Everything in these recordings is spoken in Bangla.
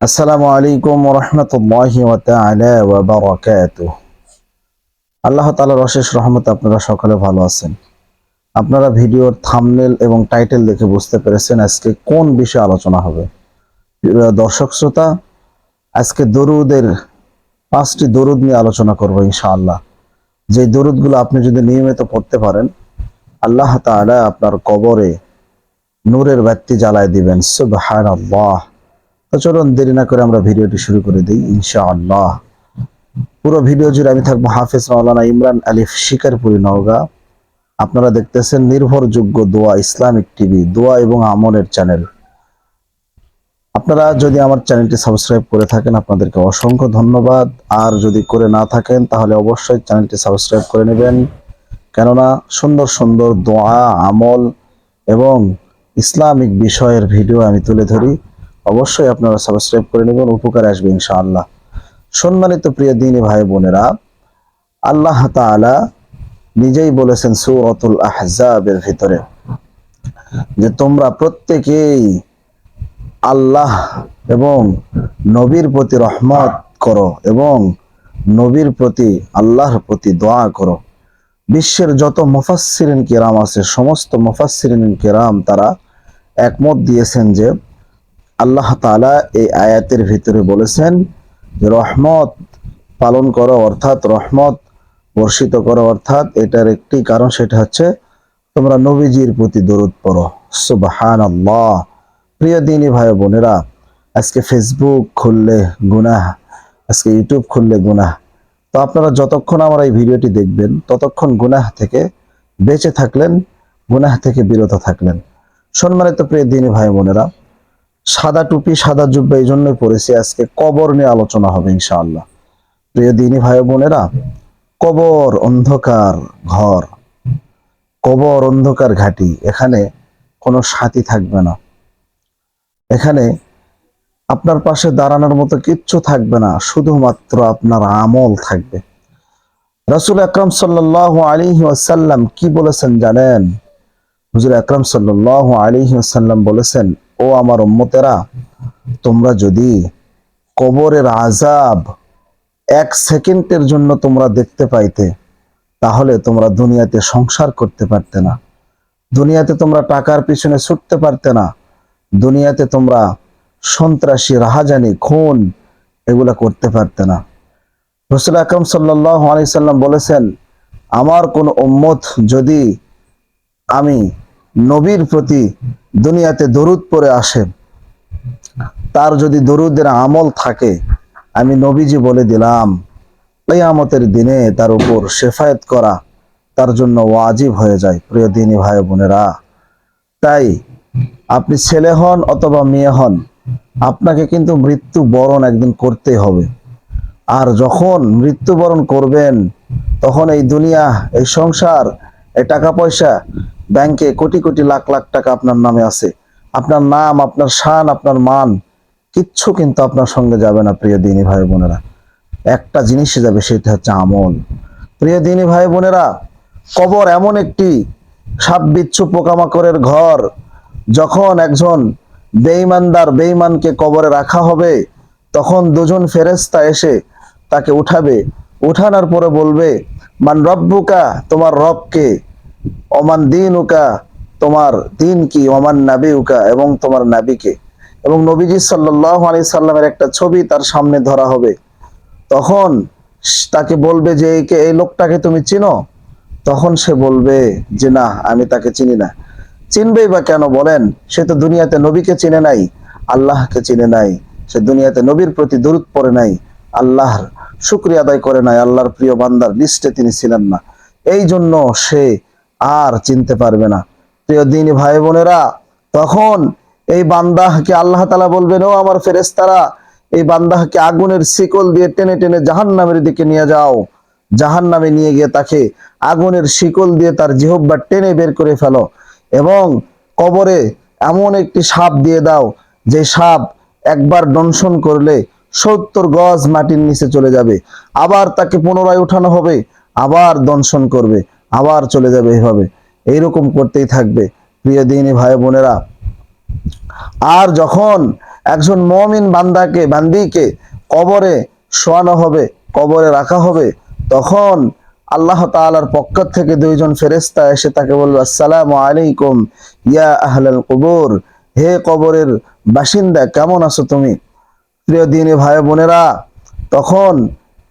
আসসালামু আলাইকুম রহমতুল্লাহি আল্লাহ তালার অশেষ রহমত আপনারা সকলে ভালো আছেন। আপনারা ভিডিওর থামনেল এবং টাইটেল দেখে বুঝতে পেরেছেন আজকে কোন বিষয়ে আলোচনা হবে। দর্শক শ্রোতা, আজকে দরুদের, পাঁচটি দরুদ নিয়ে আলোচনা করব ইনশাআল্লাহ। যে দরুদগুলো আপনি যদি নিয়মিত পড়তে পারেন, আল্লাহ তাআলা আপনার কবরে নূরের বাতি জ্বালায় দিবেন। তো চলুন দেরি না করে আমরা ভিডিওটি শুরু করে দিই, ইনশাআল্লাহ। পুরো ভিডিও জুড়ে আমি থাকব হাফেজ মাওলানা ইমরান আলিফ শিকারপুরি নওগাঁ। আপনারা দেখতেছেন নির্ভরযোগ্য দোয়া ইসলামিক টিভি, দোয়া এবং আমলের চ্যানেল। আপনারা যদি আমার চ্যানেলটি সাবস্ক্রাইব করে থাকেন, আপনাদেরকে অসংখ্য ধন্যবাদ। আর যদি করে না থাকেন, তাহলে অবশ্যই চ্যানেলটি সাবস্ক্রাইব করে নেবেন। কেননা সুন্দর সুন্দর দোয়া, আমল এবং ইসলামিক বিষয়ের ভিডিও আমি তুলে ধরি। অবশ্যই আপনারা সাবস্ক্রাইব করে নেবেন, উপকারে আসবে ইনশাআল্লাহ। সম্মানিত প্রিয় দিনী ভাই বোনেরা, আল্লাহ তাআলা নিজেই বলেছেন সূরাতুল আহজাবের ভিতরে যে তোমরা প্রত্যেকেই আল্লাহ এবং নবীর প্রতি রহমত করো এবং নবীর প্রতি, আল্লাহর প্রতি দোয়া করো। বিশ্বের যত মুফাসসিরিন কেরাম আছে, সমস্ত মুফাসসিরিন কেরাম তারা একমত দিয়েছেন যে আল্লাহ তাআলা এই আয়াতের ভিতরে বলেছেন, রহমত পালন করো, অর্থাৎ রহমত বর্ষিত করো, অর্থাৎ এটার একটি কারণ সেটা হচ্ছে তোমরা নবীজির প্রতি দরুদ পড়ো। সুবাহান আল্লাহ প্রিয় দিনী ভাই বোনেরা, আজকে ফেসবুক খুললে গুনাহ, আজকে ইউটিউব খুললে গুনাহ। তো আপনারা যতক্ষণ আমার এই ভিডিওটি দেখবেন, ততক্ষণ গুনাহ থেকে বেঁচে থাকলেন, গুনাহ থেকে বিরত থাকলেন। সম্মানিত প্রিয় দিনী ভাই বোনেরা সাদা টুপি, সাদা জুব্বা এই জন্যই পড়েছি আজকে কবর নিয়ে আলোচনা হবে ইনশাআল্লাহ। প্রিয় দিনী ভাই বোনেরা, কবর অন্ধকার ঘর, কবর অন্ধকার ঘাটি, এখানে কোনো সাথী থাকবে না। এখানে আপনার পাশে দাঁড়ানোর মতো কিচ্ছু থাকবে না, শুধুমাত্র আপনার আমল থাকবে। রাসূল আকরাম সাল্লাল্লাহু আলাইহি ওয়াসাল্লাম কি বলেছেন জানেন? হুজুর আকরাম সাল্লাল্লাহু আলাইহি ওয়াসাল্লাম বলেছেন ও আমার উম্মতেরা, তোমরা যদি কবরের আজাব এক সেকেন্ডের জন্য তোমরা দেখতে পাইতে, তাহলে তোমরা দুনিয়াতে সংসার করতে পারতে না। দুনিয়াতে তোমরা টাকার পিছনে ছুটতে পারতে না। দুনিয়াতে তোমরা সন্ত্রাসী, রাহাজানি, খুন এগুলা করতে পারতে না। রসুল আকরম সাল্লাহ আলাইসাল্লাম বলেছেন, আমার কোন উম্মত যদি আমি নবীর প্রতি দুনিয়াতে দরুদ পরে আসে। তার যদি দরুদের আমল থাকে, আমি নবীজি বলে দিলাম, কিয়ামতের দিনে তার উপর শেফায়েত করা তার জন্য ওয়াজিব হয়ে যায়, প্রিয় দিনী ভাই বোনেরা। তাই আপনি ছেলে হন অথবা মেয়ে হন, আপনাকে কিন্তু মৃত্যু বরণ একদিন করতে হবে। আর যখন মৃত্যুবরণ করবেন, তখন এই দুনিয়া, এই সংসার, এই টাকা পয়সা ব্যাংকে কোটি কোটি লাখ লাখ টাকা আপনার নামে আছে। আপনার নাম, আপনার শান, আপনার মান, কিচ্ছু কিন্তু আপনার সঙ্গে যাবে না প্রিয় দিনী ভাই বোনেরা। একটা জিনিসই যাবে, সেটা হচ্ছে আমল। প্রিয় দিনী ভাই বোনেরা, কবর এমন একটি সাপ বিচ্ছু পোকামাকড়ের ঘর, যখন একজন বেঈমানদার বেঈমানকে কবরে রাখা হবে, তখন দুজন ফেরেস্তা এসে তাকে উঠাবে। উঠানোর পরে বলবে, মান রব্বুকা, তোমার রবকে অমান দিন উকা তোমার দিন কি? অমান নাবি উকা এবং তোমার নাবিকে। এবং নবীজি সাল্লাহ আলি সাল্লামের একটা ছবি তার সামনে ধরা হবে। তখন তাকে বলবে যে, একে, এই লোকটাকে তুমি চিনো? তখন সে বলবে যে, না, আমি তাকে চিনি না। চিনবেই বা কেন বলেন? সে তো দুনিয়াতে নবীকে চিনে নাই, আল্লাহকে চিনে নাই। সে দুনিয়াতে নবীর প্রতি দূরত পড়ে নাই, আল্লাহর শুক্রিয়া আদায় করে নাই, আল্লাহর প্রিয় বান্দার লিস্টে তিনি ছিলেন না। এই জন্য সে আর চিনতে পারবে না। প্রিয় দিনী ভাই বোনেরা, তখন এই বান্দাহকে আল্লাহ তালা বলবেন, ও আমার ফেরেস্তারা এই বান্দাহকে আগুনের শিকল দিয়ে টেনে টেনে জাহান নামের দিকে নিয়ে যাও। জাহান নামে নিয়ে গিয়ে তাকে আগুনের শিকল দিয়ে তার জিহব্বা টেনে বের করে ফেলো এবং কবরে এমন একটি সাপ দিয়ে দাও, যে সাপ একবার দংশন করলে সত্তর গজ মাটির নিচে চলে যাবে। আবার তাকে পুনরায় উঠানো হবে, আবার দংশন করবে। আবার চলে যাবে এইভাবে এইরকম করতেই থাকবে, প্রিয় দিনী ভাই বোনেরা। আর যখন একজন মমিন বান্দাকে, বান্দিকে কবরে শোয়ানো হবে, কবরে রাখা হবে, তখন আল্লাহ তাআলার পক্ষ থেকে দুইজন ফেরেস্তা এসে তাকে বলবে, আসসালামু আলাইকুম ইয়া আহলাল কবর। হে কবরের বাসিন্দা, কেমন আছো তুমি? প্রিয় দিনী ভাই বোনেরা, তখন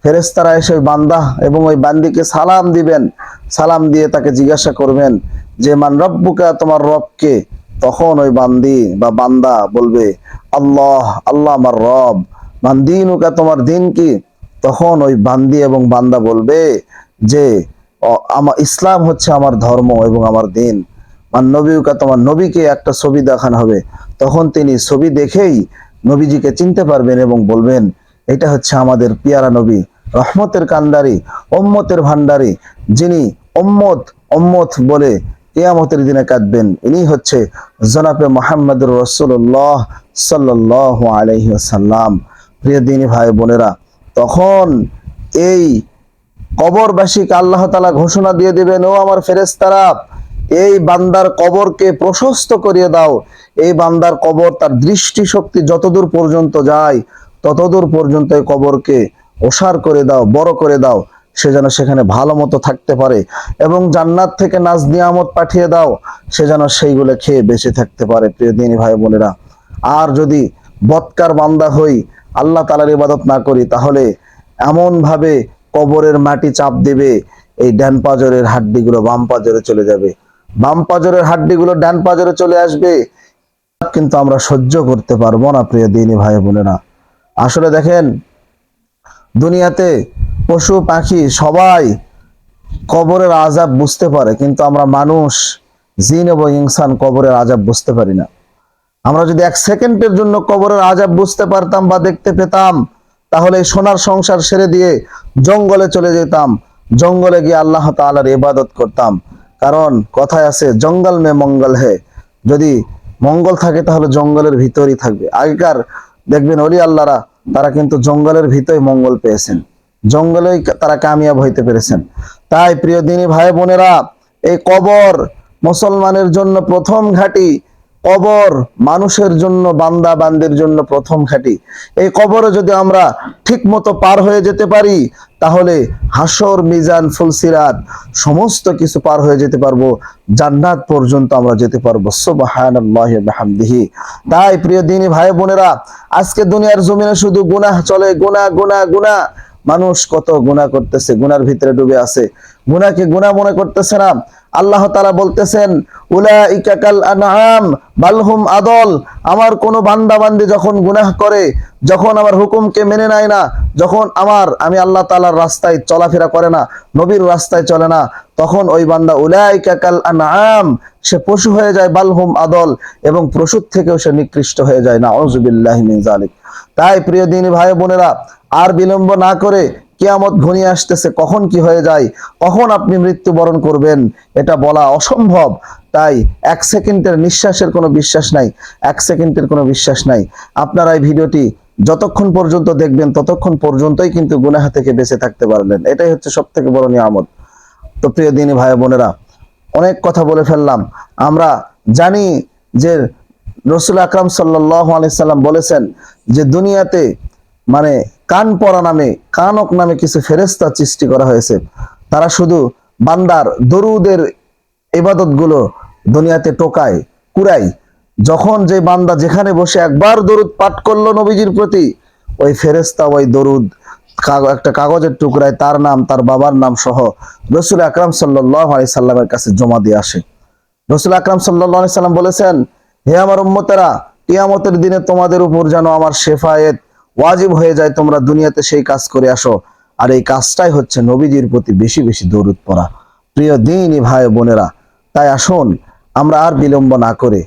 ফেরেস্তারা এসে ওই বান্দা এবং ওই বান্দিকে সালাম দিবেন। সালাম দিয়ে তাকে জিজ্ঞাসা করবেন যে, মান রব্বুকা, তোমার রবকে? তখন ওই বান্দি বা বান্দা বলবে, আল্লাহ আল্লাহ আমার রব। মান দিনুকা, তোমার দিন কি? তখন ওই বান্দি এবং বান্দা বলবে যে আমার ইসলাম হচ্ছে আমার ধর্ম এবং আমার দিন। মান নবীকা তোমার নবীকে একটা ছবি দেখানো হবে। তখন তিনি ছবি দেখেই নবীজিকে চিনতে পারবেন এবং বলবেন, এটা হচ্ছে আমাদের পিয়ারা নবী। রহমতের কান্দারি ওম্মতের ভান্ডারি, যিনি ওম্মত ওম্মত বলে কেয়ামতের দিনে কাঁদবেন, ইনি হচ্ছে জনাবে মোহাম্মদুর রসুল্লাহ সাল্লাহ আলহি সাল্লাম প্রিয় দিনী ভাই বোনেরা, তখন এই কবরবাসীকে আল্লাহ তালা ঘোষণা দিয়ে দিবেন, ও আমার ফেরেস্তারা এই বান্দার কবরকে প্রশস্ত করিয়ে দাও। এই বান্দার কবর তার দৃষ্টি শক্তি যতদূর পর্যন্ত যায়, ততদূর পর্যন্ত এই কবরকে ওসার করে দাও, বড় করে দাও, সে যেন সেখানে ভালো মতো থাকতে পারে এবং জান্নাত থেকে নাজ নিয়ামত পাঠিয়ে দাও, সে যেন সেইগুলো খেয়ে বেঁচে থাকতে পারে, প্রিয় দিনী ভাই বোনেরা। আর যদি বৎকার বান্দা হই, আল্লাহ তালার ইবাদত না করি, তাহলে এমন ভাবে কবরের মাটি চাপ দেবে, এই ড্যান পাজরের হাড্ডিগুলো বাম পাজরে চলে যাবে। বাম পাজরের হাড্ডিগুলো ড্যান পাজরে চলে আসবে, কিন্তু আমরা সহ্য করতে পারব না, প্রিয় দিনী ভাই বোনেরা। আসলে দেখেন দুনিয়াতে পশু, পাখি সবাই কবরের আজাব বুঝতে পারে, কিন্তু আমরা মানুষ, জিন এবং ইনসান কবরের আজাব বুঝতে পারি না। আমরা যদি এক সেকেন্ডের জন্য কবরের আজাব বুঝতে পারতাম বা দেখতে পেতাম, তাহলে সোনার সংসার সেরে দিয়ে জঙ্গলে চলে যেতাম, জঙ্গলে গিয়ে আল্লাহ তাআলার ইবাদত করতাম। কারণ কথায় আছে, জঙ্গল মে মঙ্গল হে। যদি মঙ্গল থাকে, তাহলে জঙ্গলের ভিতরই থাকবে। আগেকার দেখবেন অলি আল্লাহরা তারা কিন্তু জঙ্গলের ভিতরে মঙ্গল পেয়েছেন। জঙ্গলে তারা কামিয়াব হইতে পেরেছেন। তাই প্রিয় দিনী ভাই বোনেরা, এই কবর মুসলমানের জন্য প্রথম ঘাঁটি কবর মানুষের জন্য, বান্দা বান্দের জন্য প্রথম ঘাঁটি এই কবরে যদি আমরা ঠিক মতো পার হয়ে যেতে পারি, তাহলে হাসর, মিজান, ফুলসিরাত সমস্ত কিছু পার হয়ে যেতে পারব। জান্নাত পর্যন্ত আমরা যেতে পারব। সুবহানাল্লাহি তাই প্রিয় দিনী ভাই বোনেরা, আজকে দুনিয়ার জমিনে শুধু গুনাহ চলে গুনা গুনা গুনা মানুষ কত গুনাহ করতেছে, গুনার ভিতরে ডুবে আছে। গুনাহকে গুনাহ মনে করতেছে না। আল্লাহ তাআলা বলতেছেন, উলাইকা কাল আনআম বালহুম আদল। আমার কোন বান্দা বান্দি যখন গুনাহ করে, যখন আমার হুকুমকে মেনে নেয় না, যখন আমার, আমি আল্লাহ তাআলার রাস্তায় চলাফেরা করে না, নবীর রাস্তায় চলে না, তখন ওই বান্দা উলাইকা কাল আনআম, সে পশু হয়ে যায় বালহুম আদল এবং পশুর থেকেও সে নিকৃষ্ট হয়ে যায় না অজুবিল্লাহ তাই প্রিয় দিনী ভাই বোনেরা, আর বিলম্ব না করে কিয়ামত ঘনিয়ে আসতেছে, কখন কি হয়ে যায়, কখন আপনি মৃত্যুবরণ করবেন, এটা বলা অসম্ভব। তাই এক সেকেন্ডের নিঃশ্বাসের কোনো বিশ্বাস নাই, এক সেকেন্ডের কোনো বিশ্বাস নাই। আপনারা এই ভিডিওটি যতক্ষণ পর্যন্ত দেখবেন, ততক্ষণ পর্যন্তই কিন্তু গুনাহ থেকে বেঁচে থাকতে পারলেন। এটাই হচ্ছে সব থেকে বড় নিয়ামত। তো প্রিয় দিনী ভাই বোনেরা, অনেক কথা বলে ফেললাম। আমরা জানি যে রসুল আকরাম সাল্লাহ আলাইসাল্লাম বলেছেন যে দুনিয়াতে মানে কান পরা নামে, কানক নামে কিছু ফেরেস্তা সৃষ্টি করা হয়েছে। তারা শুধু বান্দার দরুদের ইবাদতগুলো দুনিয়াতে টোকায় কুড়াই যখন যে বান্দা যেখানে বসে একবার দরুদ পাঠ করল নবীজির প্রতি, ওই ফেরেস্তা ওই দরুদ একটা কাগজের টুকরায় তার নাম, তার বাবার নাম সহ রসুল আকরাম সাল্লাহ আলি সাল্লামের কাছে জমা দিয়ে আসে। রসুল আকরাম সাল্লাহ আলি সাল্লাম বলেছেন, হে আমার উম্মতেরা, কিয়ামতের দিনে তোমাদের উপর যেন আমার শেফায়েত ওয়াজিব হয়ে যায়, তোমরা দুনিয়াতে সেই কাজ করে আসো। আর এই কাজটাই হচ্ছে নবীজির প্রতি বেশি বেশি দরুদ পড়া। প্রিয় দিনই ভাই বোনেরা, তাই আসুন, আমরা আর বিলম্ব না করে।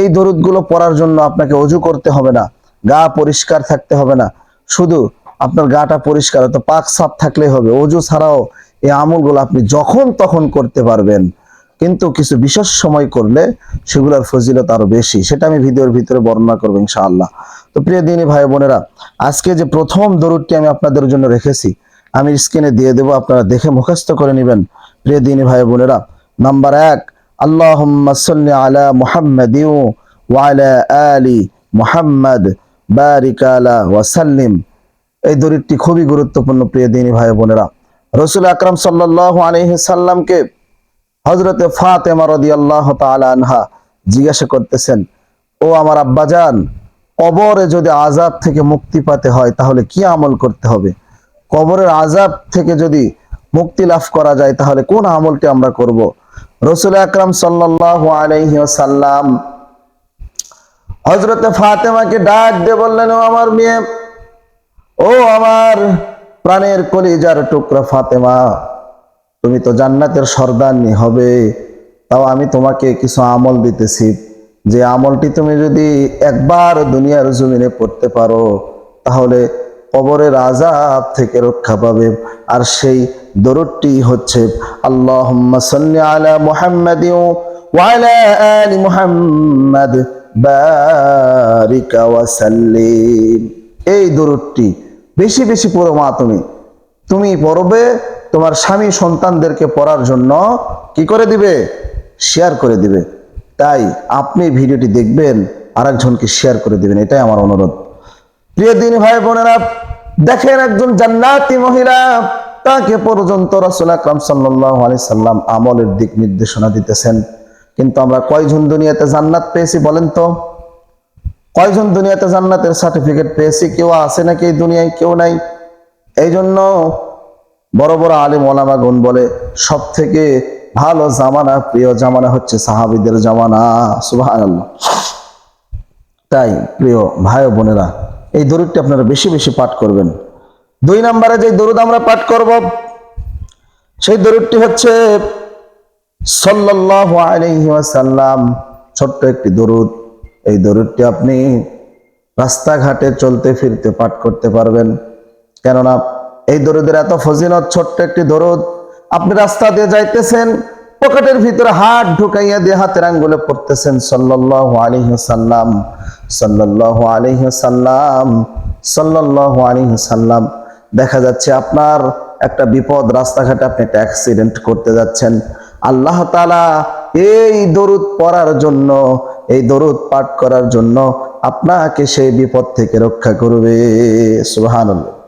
এই দরুদগুলো পড়ার জন্য আপনাকে অজু করতে হবে না, গা পরিষ্কার থাকতে হবে না। শুধু আপনার গাটা পরিষ্কার তো পাক সাফ থাকলেই হবে। অজু ছাড়াও এই আমলগুলো আপনি যখন তখন করতে পারবেন। কিন্তু কিছু বিশেষ সময় করলে সেগুলোর ফজিলত আরও বেশি। সেটা আমি ভিডিওর ভিতরে বর্ণনা করব ইনশাআল্লাহ। তো প্রিয় দিনী ভাই বোনেরা, আজকে যে প্রথম দরুদটি আমি আপনাদের জন্য রেখেছি, আমি স্ক্রিনে দিয়ে দেবো, আপনারা দেখে মুখস্থ করে নেবেন। প্রিয় দিনী ভাই বোনেরা, নাম্বার এক সাল্লি আলা ওয়া আলা আলি মুহাম্মাদ, বারিক আলা ওয়াসাল্লিম এই দরিদ্রটি খুবই গুরুত্বপূর্ণ, প্রিয় দিনী ভাই বোনেরা। রসুল আকরাম সাল্লাল্লাহু আলাইহি সাল্লামকে হজরতে ফাতেমা রাদিয়াল্লাহু তাআলা আনহা জিজ্ঞাসা করতেছেন, ও আমার আব্বাজান কবরে যদি আজাব থেকে মুক্তি পাতে হয়, তাহলে কি আমল করতে হবে? কবরের আজাব থেকে যদি মুক্তি লাভ করা যায়, তাহলে কোন আমলটি আমরা করব? রসুল আকরাম সাল্লাল্লাহু আলাইহি ওয়াসাল্লাম হজরতে ফাতেমাকে ডাক দিয়ে বললেন, ও আমার মেয়ে, ও আমার প্রাণের কলিজার টুকরা ফাতেমা, তুমি তো জান্নাতের সর্দারনি, হবে। তাও আমি তোমাকে কিছু আমল দিতেছি। যে আমলটি তুমি যদি একবার দুনিয়ার জমিনে পড়তে পারো, তাহলে কবরের আজাব থেকে রক্ষা পাবে। আর সেই দরুদটি হচ্ছে আল্লাহ এই দরুদটি, বেশি বেশি পড়ো মা তুমি। তুমি পড়বে তোমার স্বামী সন্তানদেরকে পড়ার জন্য কি করে দিবে? শেয়ার করে দিবে। তাই আপনি ভিডিওটি দেখবেন, আরেকজনকে শেয়ার করে দিবেন, এটাই আমার অনুরোধ। প্রিয় দিন ভাই বোনেরা, দেখেন একজন জান্নাতি মহিলা, তাকে পর্যন্ত রসুল আকরাম সাল্লাহ আলি সাল্লাম আমলের দিক নির্দেশনা দিতেছেন। কিন্তু আমরা কয়জন দুনিয়াতে জান্নাত পেয়েছি বলেন তো? কয়জন দুনিয়াতে জান্নাতের সার্টিফিকেট পেয়েছি? কেউ আছে নাকি এই দুনিয়ায়? কেউ নাই। এই জন্য বড় বড় আলিম ওলামা গুণ বলে সব থেকে ভালো জামানা, প্রিয় জামানা হচ্ছে সাহাবিদের জামানা। সুবাহ তাই, প্রিয় ভাই বোনেরা, এই দরুদটি আপনারা বেশি বেশি পাঠ করবেন। দুই নম্বরে যে দরুদ আমরা পাঠ করব, সেই দরুদটি হচ্ছে, সাল্লাল্লাহু আলাইহি ওয়াসাল্লাম, ছোট্ট একটি দরুদ। এই দরুদটি আপনি রাস্তাঘাটে চলতে ফিরতে পাঠ করতে পারবেন। কেননা, এই দরুদের এত ফজিলত, ছোট্ট একটি দরুদ আপনি রাস্তা দিয়ে যাইতেছেন, পকেটের ভিতরে হাত ঢুকাইয়া দিয়ে হাতের আঙ্গুলে পড়তেছেন, সাল্লাল্লাহু আলাইহি সাল্লাম সাল্লাল্লাহু আলাইহি সাল্লাম সাল্লাল্লাহু আলাইহি সাল্লাম দেখা যাচ্ছে আপনার একটা বিপদ রাস্তাঘাটে আপনি একটা অ্যাক্সিডেন্ট করতে যাচ্ছেন। আল্লাহ তাআলা এই দরুদ পড়ার জন্য, এই দরুদ পাঠ করার জন্য আপনাকে সেই বিপদ থেকে রক্ষা করবে। সুবহানাল্লাহ।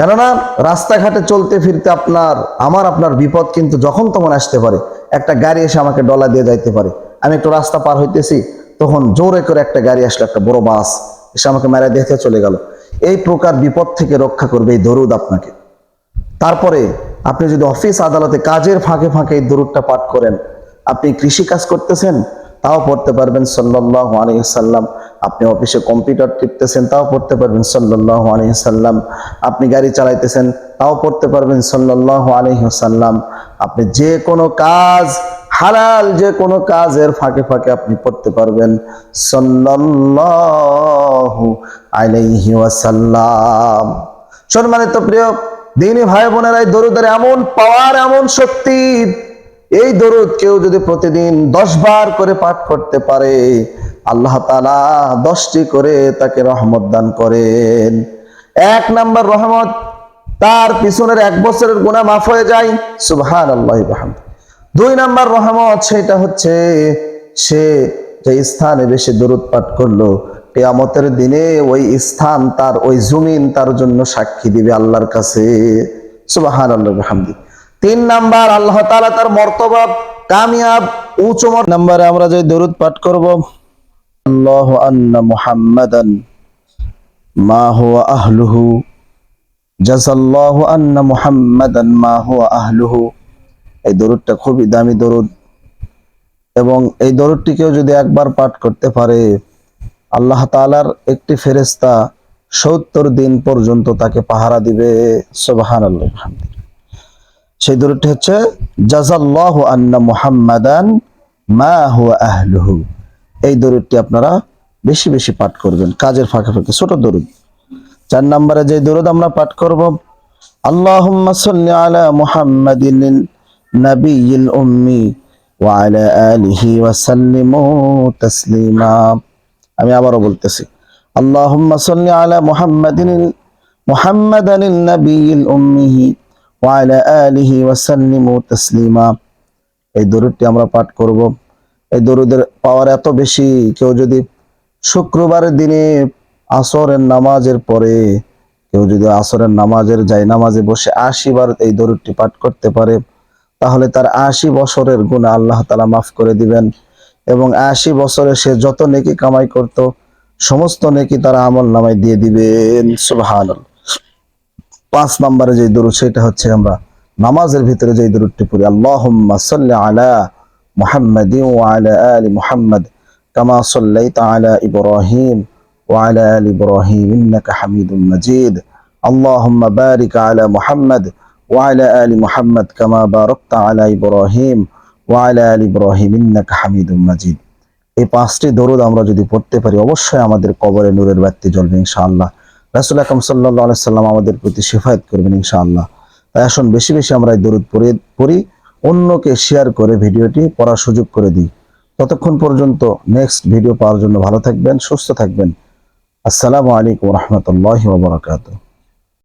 কেননা রাস্তাঘাটে চলতে ফিরতে আপনার, আমার আপনার বিপদ কিন্তু যখন তখন আসতে পারে। একটা গাড়ি এসে আমাকে ডলা দিয়ে যাইতে পারে। আমি একটু রাস্তা পার হইতেছি, তখন জোরে করে একটা গাড়ি আসলো, একটা বড় বাস এসে আমাকে মেরা দেখে চলে গেল। এই প্রকার বিপদ থেকে রক্ষা করবে এই দরুদ আপনাকে। তারপরে আপনি যদি অফিস আদালতে কাজের ফাঁকে ফাঁকে এই দরুদটা পাঠ করেন, আপনি কৃষি কাজ করতেছেন তাও পড়তে পারবেন সাল্লাল্লাহু আলাইহি আপনি অফিসে কম্পিউটার টিপতেছেন, তাও পড়তে পারবেন সাল্লাল্লাহু আলাইহি সাল্লাম। আপনি গাড়ি চালাইতেছেন, তাও পড়তে পারবেন সাল্লাল্লাহু আলাইহি আপনি যে কোনো কাজ, হালাল যে কোনো কাজের ফাঁকে ফাঁকে আপনি পড়তে পারবেন সাল্লাল্লাহু আলাইহি সম্মানিত প্রিয়, দিনী ভাই বোনেরা এই দরুদের এমন পাওয়ার, এমন শক্তি এই দরুদ কেউ যদি প্রতিদিন দশ বার করে পাঠ করতে পারে, আল্লাহ তালা দশটি করে তাকে রহমত দান করেন। এক নাম্বার রহমত, তার পিছনের এক বছরের গুণা মাফ হয়ে যায়। সুবহান আল্লাহ দুই নাম্বার রহমত, সেটা হচ্ছে সে যে স্থানে বেশি দরুদ পাঠ করল, কেয়ামতের দিনে ওই স্থান তার, ওই জমিন তার জন্য সাক্ষী দিবে আল্লাহর কাছে। সুবাহান আল্লাহ হামদি। তিন নাম্বার, আল্লাহ তাআলা তার মর্তবা, কামিয়াব, উঁচু নাম্বারে আমরা যে দরুদ পাঠ করব, আল্লাহ আন্না মুহাম্মাদান মা হুয়া আহলুহু আন্না মুহাম্মাদান মা হুয়া আহলুহু। এই দরুদটা খুবই দামি দরুদ। এবং এই দরুদটি কেউ যদি একবার পাঠ করতে পারে, আল্লাহ তাআলার একটি ফেরেশতা সত্তর দিন পর্যন্ত তাকে পাহারা দিবে। সুবহান আল্লাহ সেই দূরটি হচ্ছে জাজাল্লাহ আন্না মুহাম্মাদান মা হুয়া আহলুহু। এই দরুদটি আপনারা বেশি বেশি পাঠ করবেন, কাজের ফাঁকে ফাঁকে, ছোট দরুদ চার নম্বরে যে দরুদ আমরা পাঠ করব, আল্লাহুম্মা সাল্লি আলা মুহাম্মাদিন নাবিয়িল উম্মি ওয়া আলা আলিহি ওয়া সাল্লিমু তাসলিমা। আমি আবারও বলতেছি, আল্লাহুম্মা সাল্লি আলা মুহাম্মাদিন, মুহাম্মাদান নাবিয়িল উম্মি ওয়া আলিহি ওয়া সাল্লিমু তাসলিমা। এই দরুদটি আমরা পাঠ করব। এই দরুদের পাওয়ার এত বেশি, কেউ যদি শুক্রবারের দিনে আসরের নামাজের পরে, কেউ যদি আসরের নামাজের যাই নামাজে বসে আশি বার এই দরুদটি পাঠ করতে পারে, তাহলে তার আশি বছরের গুণা আল্লাহ তালা মাফ করে দিবেন এবং আশি বছরে সে যত নেকি কামাই করত, সমস্ত নেকি তারা আমল নামায় দিয়ে দিবেন। সুবহান পাঁচ নম্বরে যে দরুদ, সেটা হচ্ছে আমরা নামাজের ভিতরে যে দরুদটি পড়ি। আল্লাহুম্মা সাল্লি আলা মুহাম্মাদ ওয়া আলা আলি মুহাম্মাদ কামা সাল্লাইতা আলা ইব্রাহিম ওয়া আলা আলি ইব্রাহিম ইন্নাকা হামিদুম মাজিদ। আল্লাহুম্মা বারিক আলা মুহাম্মাদ ওয়া আলা আলি মুহাম্মাদ কামা বারাকতা আলা ইব্রাহিম ওয়া আলা আলি ইব্রাহিম ইন্নাকা হামিদুম মাজিদ। এই পাঁচটি দরুদ আমরা যদি পড়তে পারি, অবশ্যই আমাদের কবরে নূরের বাতি জ্বলবে ইনশাআল্লাহ। রাসুল আকরম সাল্লাহ সাল্লাম আমাদের প্রতি শেফায়ত করবেন ইনশাআল্লাহ। তাই আসুন, বেশি বেশি আমরা এই দরুদ পড়ে, পড়ি, অন্যকে শেয়ার করে ভিডিওটি পড়ার সুযোগ করে দিই। ততক্ষণ পর্যন্ত নেক্সট ভিডিও পাওয়ার জন্য ভালো থাকবেন, সুস্থ থাকবেন। আসসালামু আলাইকুম রহমতুল্লাহ বারকাতুহ।